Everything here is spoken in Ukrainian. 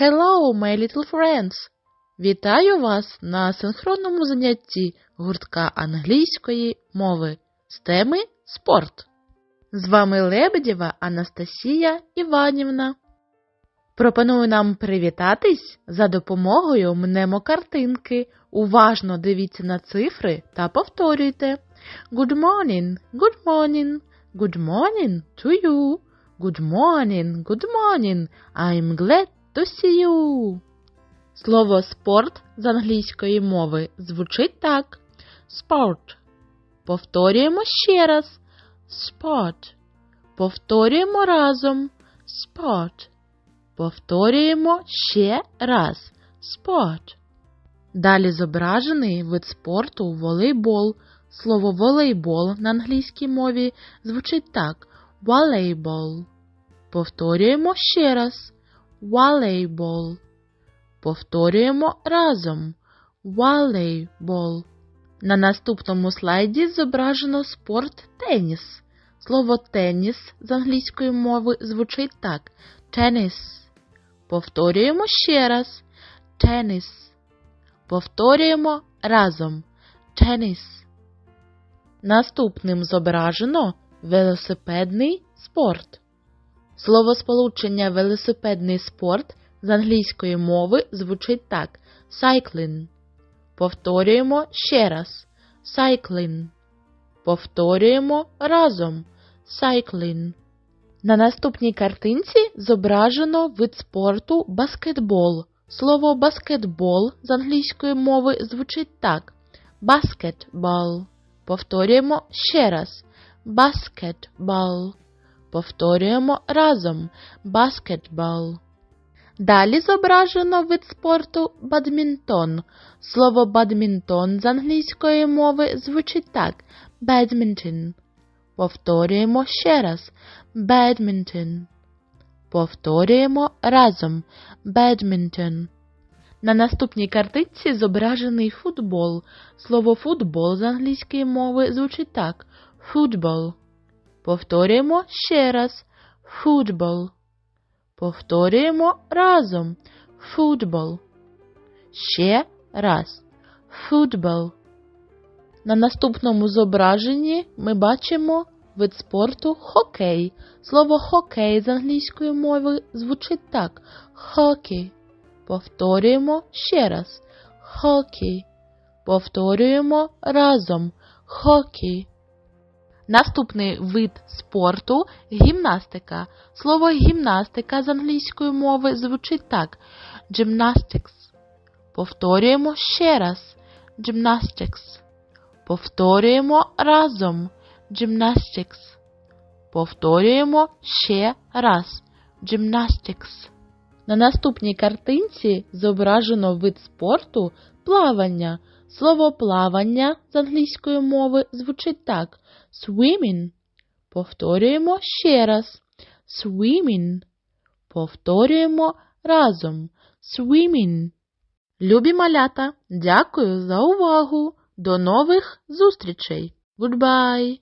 Hello, my little friends! Вітаю вас на синхронному занятті гуртка англійської мови з теми спорт. З вами Лебедєва Анастасія Іванівна. Пропоную нам привітатись за допомогою мнемокартинки. Уважно дивіться на цифри та повторюйте. Good morning, good morning, good morning to you. Good morning, good morning. I'm glad to. Слово спорт з англійської мови звучить так. Sport. Повторюємо ще раз. Sport. Повторюємо разом. Sport. Повторюємо ще раз. Sport. Далі зображений вид спорту волейбол. Слово волейбол на англійській мові звучить так. Волейбол. Повторюємо ще раз. Волейбол. Повторюємо разом. Волейбол. На наступному слайді зображено спорт теніс. Слово теніс з англійської мови звучить так: теніс. Повторюємо ще раз. Теніс. Повторюємо разом. Теніс. Наступним зображено велосипедний спорт. Словосполучення велосипедний спорт з англійської мови звучить так: cycling. Повторюємо ще раз. Cycling. Повторюємо разом. Cycling. На наступній картинці зображено вид спорту баскетбол. Слово баскетбол з англійської мови звучить так: basketball. Повторюємо ще раз. Basketball. Повторюємо разом. Basketball. Далі зображено вид спорту бадмінтон. Слово бадмінтон з англійської мови звучить так: badminton. Повторюємо ще раз. Badminton. Повторюємо разом. Badminton. На наступній картинці зображений футбол. Слово футбол з англійської мови звучить так: football. Повторюємо ще раз. Football. Повторюємо разом. Football. Ще раз. Football. На наступному зображенні ми бачимо вид спорту хокей. Слово хокей з англійської мови звучить так: hockey. Повторюємо ще раз. Hockey. Повторюємо разом. Hockey. Наступний вид спорту гімнастика. Слово гімнастика з англійської мови звучить так: gymnastics. Повторюємо ще раз. Gymnastics. Повторюємо разом. Gymnastics. Повторюємо ще раз. Gymnastics. На наступній картинці зображено вид спорту плавання. Слово плавання з англійської мови звучить так: swimming. Повторюємо ще раз. Swimming. Повторюємо разом. Swimming. Любі малята, дякую за увагу. До нових зустрічей. Goodbye!